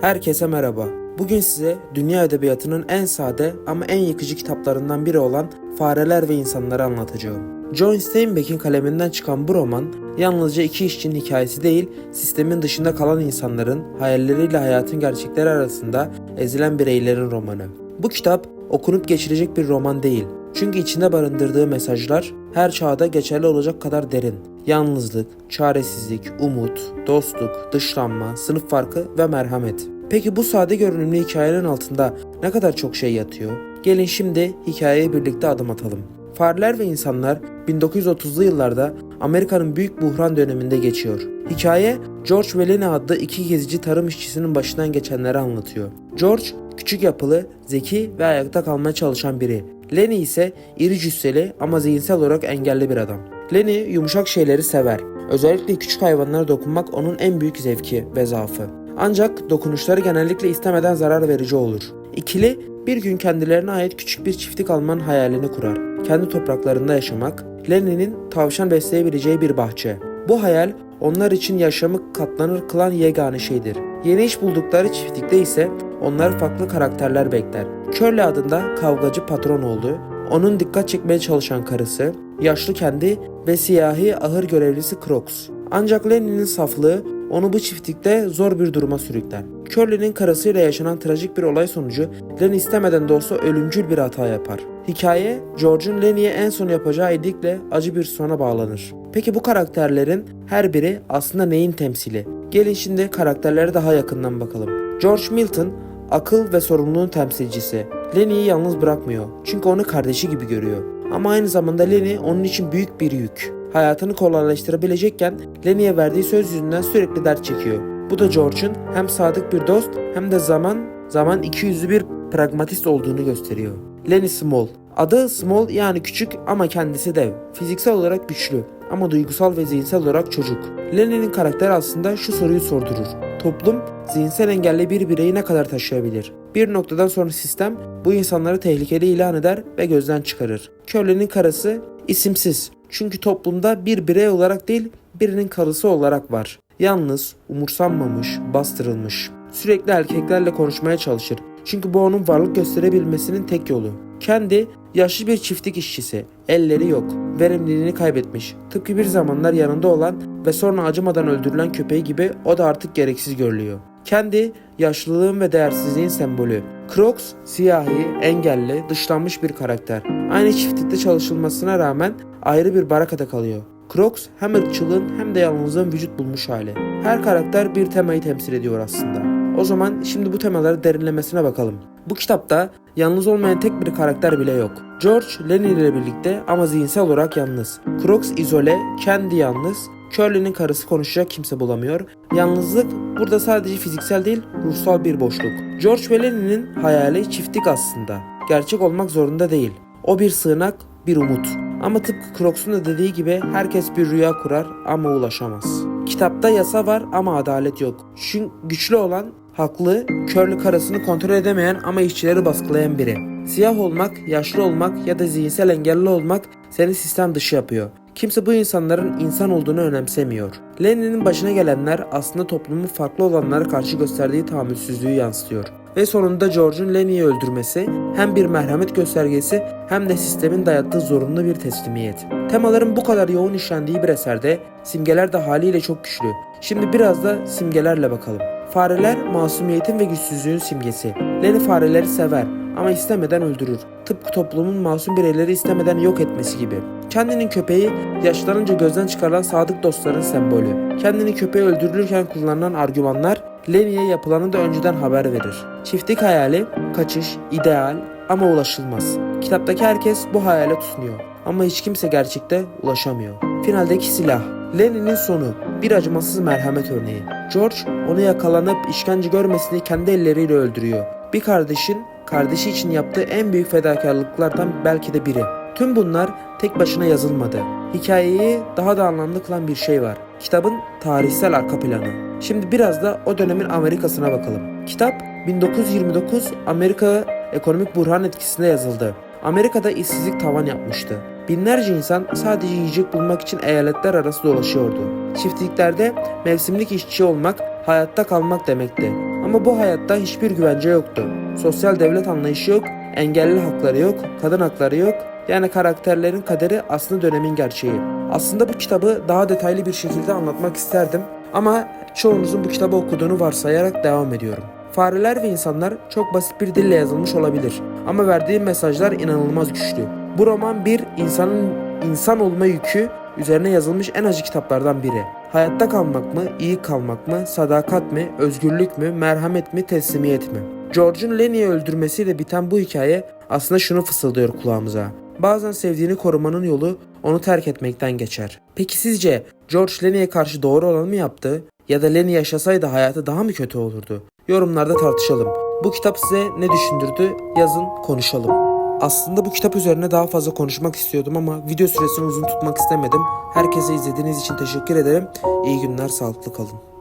Herkese merhaba. Bugün size dünya edebiyatının en sade ama en yıkıcı kitaplarından biri olan Fareler ve İnsanları anlatacağım. John Steinbeck'in kaleminden çıkan bu roman yalnızca iki işçinin hikayesi değil, sistemin dışında kalan insanların hayalleriyle hayatın gerçekleri arasında ezilen bireylerin romanı. Bu kitap okunup geçirecek bir roman değil. Çünkü içinde barındırdığı mesajlar her çağda geçerli olacak kadar derin. Yalnızlık, çaresizlik, umut, dostluk, dışlanma, sınıf farkı ve merhamet. Peki bu sade görünümlü hikayenin altında ne kadar çok şey yatıyor? Gelin şimdi hikayeye birlikte adım atalım. Fareler ve insanlar 1930'lu yıllarda Amerika'nın büyük buhran döneminde geçiyor. Hikaye George ve Lenny adlı iki gezici tarım işçisinin başından geçenleri anlatıyor. George küçük yapılı, zeki ve ayakta kalmaya çalışan biri. Lenny ise iri cüsseli ama zihinsel olarak engelli bir adam. Lenny yumuşak şeyleri sever. Özellikle küçük hayvanlara dokunmak onun en büyük zevki ve zaafı. Ancak dokunuşları genellikle istemeden zarar verici olur. İkili bir gün kendilerine ait küçük bir çiftlik almanın hayalini kurar. Kendi topraklarında yaşamak, Lenny'nin tavşan besleyebileceği bir bahçe. Bu hayal onlar için yaşamı katlanır kılan yegane şeydir. Yeni iş buldukları çiftlikte ise onlar farklı karakterler bekler. Curly adında kavgacı patron oldu, onun dikkat çekmeye çalışan karısı, yaşlı kendi ve siyahi ahır görevlisi Crocs. Ancak Lenny'nin saflığı onu bu çiftlikte zor bir duruma sürükler. Curly'nin karısıyla yaşanan trajik bir olay sonucu Lenny istemeden de olsa ölümcül bir hata yapar. Hikaye, George'un Lenny'ye en son yapacağı iyilikle acı bir sona bağlanır. Peki bu karakterlerin her biri aslında neyin temsili? Gelin şimdi karakterlere daha yakından bakalım. George Milton, akıl ve sorumluluğun temsilcisi. Lenny'yi yalnız bırakmıyor çünkü onu kardeşi gibi görüyor. Ama aynı zamanda Lenny onun için büyük bir yük. Hayatını kolaylaştırabilecekken Lenny'ye verdiği söz yüzünden sürekli dert çekiyor. Bu da George'un hem sadık bir dost hem de zaman zaman iki yüzlü bir pragmatist olduğunu gösteriyor. Lenny Small. Adı Small yani küçük ama kendisi dev. Fiziksel olarak güçlü ama duygusal ve zihinsel olarak çocuk. Lenny'nin karakteri aslında şu soruyu sordurur. Toplum zihinsel engelli bir bireyi ne kadar taşıyabilir? Bir noktadan sonra sistem bu insanları tehlikeli ilan eder ve gözden çıkarır. Curly'nin karısı isimsiz. Çünkü toplumda bir birey olarak değil birinin karısı olarak var. Yalnız, umursanmamış, bastırılmış. Sürekli erkeklerle konuşmaya çalışır. Çünkü bu onun varlık gösterebilmesinin tek yolu. Kendi yaşlı bir çiftlik işçisi. Elleri yok. Verimliliğini kaybetmiş. Tıpkı bir zamanlar yanında olan ve sonra acımadan öldürülen köpeği gibi o da artık gereksiz görülüyor. Kendi yaşlılığın ve değersizliğin sembolü. Crocs, siyahi, engelli, dışlanmış bir karakter. Aynı çiftlikte çalışılmasına rağmen ayrı bir barakada kalıyor. Crocs hem ırkçılığın hem de yalnızlığın vücut bulmuş hali. Her karakter bir temayı temsil ediyor aslında. O zaman şimdi bu temaları derinlemesine bakalım. Bu kitapta yalnız olmayan tek bir karakter bile yok. George, Lenny ile birlikte ama zihinsel olarak yalnız. Crocs izole, kendi yalnız, Curly'nin karısı konuşacak kimse bulamıyor. Yalnızlık burada sadece fiziksel değil, ruhsal bir boşluk. George ve Lenny'nin hayali çiftlik aslında. Gerçek olmak zorunda değil. O bir sığınak, bir umut. Ama tıpkı Crocs'un da dediği gibi herkes bir rüya kurar ama ulaşamaz. Kitapta yasa var ama adalet yok. Çünkü güçlü olan haklı, körlü karısını kontrol edemeyen ama işçileri baskılayan biri. Siyah olmak, yaşlı olmak ya da zihinsel engelli olmak seni sistem dışı yapıyor. Kimse bu insanların insan olduğunu önemsemiyor. Lenin'in başına gelenler aslında toplumun farklı olanlara karşı gösterdiği tahammülsüzlüğü yansıtıyor. Ve sonunda George'un Lenny'i öldürmesi hem bir merhamet göstergesi hem de sistemin dayattığı zorunlu bir teslimiyet. Temaların bu kadar yoğun işlendiği bir eserde simgeler de haliyle çok güçlü. Şimdi biraz da simgelerle bakalım. Fareler masumiyetin ve güçsüzlüğün simgesi. Lenny fareleri sever ama istemeden öldürür. Tıpkı toplumun masum bireyleri istemeden yok etmesi gibi. Kendinin köpeği yaşlanınca gözden çıkarılan sadık dostların sembolü. Kendini köpeği öldürülürken kullanılan argümanlar Lenny'e yapılanı da önceden haber verir. Çiftlik hayali, kaçış, ideal ama ulaşılmaz. Kitaptaki herkes bu hayale tutunuyor ama hiç kimse gerçekte ulaşamıyor. Finaldeki silah, Lenin'in sonu, bir acımasız merhamet örneği. George onu yakalanıp işkence görmesini kendi elleriyle öldürüyor. Bir kardeşin kardeşi için yaptığı en büyük fedakarlıklardan belki de biri. Tüm bunlar tek başına yazılmadı. Hikayeyi daha da anlamlı kılan bir şey var. Kitabın tarihsel arka planı. Şimdi biraz da o dönemin Amerika'sına bakalım. Kitap 1929 Amerika ekonomik buhran etkisinde yazıldı. Amerika'da işsizlik tavan yapmıştı. Binlerce insan sadece yiyecek bulmak için eyaletler arası dolaşıyordu. Çiftliklerde mevsimlik işçi olmak hayatta kalmak demekti. Ama bu hayatta hiçbir güvence yoktu. Sosyal devlet anlayışı yok, engelli hakları yok, kadın hakları yok. Yani karakterlerin kaderi aslında dönemin gerçeği. Aslında bu kitabı daha detaylı bir şekilde anlatmak isterdim ama çoğunuzun bu kitabı okuduğunu varsayarak devam ediyorum. Fareler ve insanlar çok basit bir dille yazılmış olabilir ama verdiği mesajlar inanılmaz güçlü. Bu roman bir insanın insan olma yükü üzerine yazılmış en acı kitaplardan biri. Hayatta kalmak mı, iyi kalmak mı, sadakat mi, özgürlük mü, merhamet mi, teslimiyet mi? George'un Lenny'i öldürmesiyle biten bu hikaye aslında şunu fısıldıyor kulağımıza. Bazen sevdiğini korumanın yolu onu terk etmekten geçer. Peki sizce George Lenny'e karşı doğru olanı mı yaptı? Ya da Lenny yaşasaydı hayatı daha mı kötü olurdu? Yorumlarda tartışalım. Bu kitap size ne düşündürdü? Yazın konuşalım. Aslında bu kitap üzerine daha fazla konuşmak istiyordum ama video süresini uzun tutmak istemedim. Herkese izlediğiniz için teşekkür ederim. İyi günler, sağlıklı kalın.